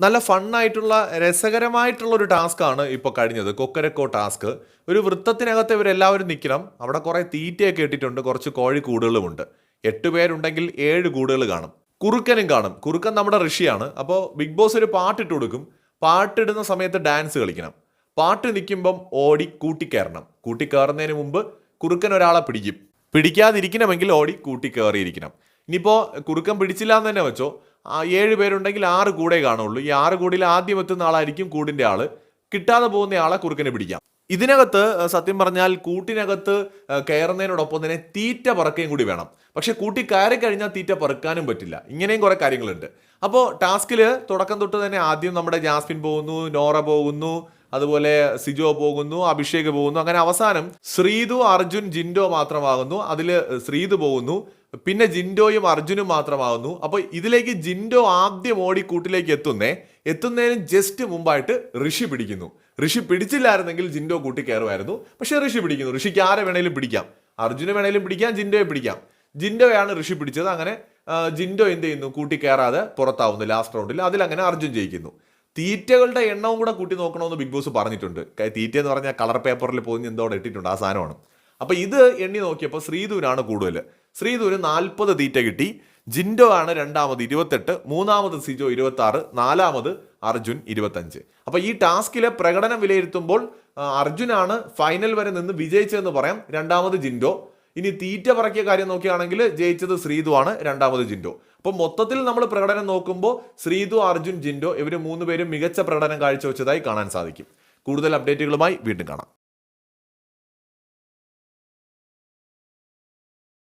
നല്ല ഫണ്ണായിട്ടുള്ള രസകരമായിട്ടുള്ള ഒരു ടാസ്ക് ആണ് ഇപ്പോൾ കഴിഞ്ഞത്. കൊക്കരക്കോ ടാസ്ക്. ഒരു വൃത്തത്തിനകത്ത് ഇവരെല്ലാവരും നിൽക്കണം അവിടെ കുറേ തീറ്റയൊക്കെ ഇട്ടിട്ടുണ്ട്. കുറച്ച് കോഴി കൂടുകളുമുണ്ട്. എട്ട് പേരുണ്ടെങ്കിൽ ഏഴ് കൂടുകൾ കാണും. കുറുക്കനും കാണും. കുറുക്കൻ നമ്മുടെ ഋഷിയാണ്. അപ്പോൾ ബിഗ് ബോസ് ഒരു പാട്ടിട്ട് കൊടുക്കും. പാട്ടിടുന്ന സമയത്ത് ഡാൻസ് കളിക്കണം. പാട്ട് നിൽക്കുമ്പം ഓടി കൂട്ടിക്കയറണം. കൂട്ടിക്കയറുന്നതിന് മുമ്പ് കുറുക്കൻ ഒരാളെ പിടിക്കും. പിടിക്കാതിരിക്കണമെങ്കിൽ ഓടി കൂട്ടിക്കയറിയിരിക്കണം. ഇനിയിപ്പോൾ കുറുക്കൻ പിടിച്ചില്ല എന്ന് തന്നെ വെച്ചോ. ഏഴ് പേരുണ്ടെങ്കിൽ ആറ് കൂടെ കാണുള്ളൂ. ഈ ആറ് കൂടിയിൽ ആദ്യം എത്തുന്ന ആളായിരിക്കും കൂടിന്റെ ആൾ കിട്ടാതെ പോകുന്ന ആളെ കുറുക്കനെ പിടിക്കാം. ഇതിനകത്ത് സത്യം പറഞ്ഞാൽ കൂട്ടിനകത്ത് കയറുന്നതിനോടൊപ്പം തന്നെ തീറ്റ പറക്കുകയും കൂടി വേണം. പക്ഷേ കൂട്ടി കയറി കഴിഞ്ഞാൽ തീറ്റ പറക്കാനും പറ്റില്ല. ഇങ്ങനെയും കുറേ കാര്യങ്ങളുണ്ട്. അപ്പോൾ ടാസ്കിൽ തുടക്കം തൊട്ട് തന്നെ ആദ്യം നമ്മുടെ ജാസ്മിൻ പോകുന്നു നോറ പോകുന്നു അതുപോലെ സിജോ പോകുന്നു അഭിഷേക് പോകുന്നു. അങ്ങനെ അവസാനം ശ്രീതു അർജുൻ ജിൻഡോ മാത്രമാകുന്നു. അതിൽ ശ്രീതു പോകുന്നു. പിന്നെ ജിൻഡോയും അർജുനും മാത്രമാകുന്നു. അപ്പോൾ ഇതിലേക്ക് ജിൻഡോ ആദ്യം ഓടി കൂട്ടിലേക്ക് എത്തുന്നേ എത്തുന്നതിന് ജസ്റ്റ് മുമ്പായിട്ട് ഋഷി പിടിക്കുന്നു. ഋഷി പിടിച്ചില്ലായിരുന്നെങ്കിൽ ജിൻഡോ കൂട്ടി കയറുമായിരുന്നു. പക്ഷെ ഋഷി പിടിക്കുന്നു. ഋഷിക്ക് ആരെ വേണേലും പിടിക്കാം. അർജുനെ വേണേലും പിടിക്കാം ജിൻഡോയെ പിടിക്കാം. ജിൻഡോയാണ് ഋഷി പിടിച്ചത്. അങ്ങനെ ജിൻഡോ എന്ത് ചെയ്യുന്നു? കൂട്ടി കയറാതെ പുറത്താവുന്നു ലാസ്റ്റ് റൗണ്ടിൽ. അതിലങ്ങനെ അർജുൻ ജയിക്കുന്നു. തീറ്റകളുടെ എണ്ണവും കൂടെ കൂട്ടി നോക്കണമെന്ന് ബിഗ് ബോസ് പറഞ്ഞിട്ടുണ്ട്. തീറ്റ എന്ന് പറഞ്ഞാൽ കളർ പേപ്പറിൽ പോയി എന്തോടെ ഇട്ടിട്ടുണ്ട് ആ സാധനമാണ്. അപ്പോൾ ഇത് എണ്ണി നോക്കിയപ്പോൾ ശ്രീധുവിനാണ് കൂടുതൽ. ശ്രീധുവിന് നാൽപ്പത് തീറ്റ കിട്ടി. ജിൻഡോ ആണ് രണ്ടാമത് ഇരുപത്തെട്ട് മൂന്നാമത് സിജോ ഇരുപത്തി ആറ് നാലാമത് അർജുൻ ഇരുപത്തഞ്ച്. അപ്പോൾ ഈ ടാസ്കിലെ പ്രകടനം വിലയിരുത്തുമ്പോൾ അർജുനാണ് ഫൈനൽ വരെ നിന്ന് വിജയിച്ചതെന്ന് പറയാം. രണ്ടാമത് ജിൻഡോ ഇനി തീറ്റ പറക്കിയ കാര്യം നോക്കുകയാണെങ്കിൽ ജയിച്ചത് ശ്രീതു ആണ് രണ്ടാമത് ജിൻഡോ. അപ്പോൾ മൊത്തത്തിൽ നമ്മൾ പ്രകടനം നോക്കുമ്പോൾ ശ്രീതു അർജുൻ ജിൻഡോ ഇവർ മൂന്ന് പേരും മികച്ച പ്രകടനം കാഴ്ചവെച്ചതായി കാണാൻ സാധിക്കും. കൂടുതൽ അപ്ഡേറ്റുകളുമായി വീണ്ടും കാണാം.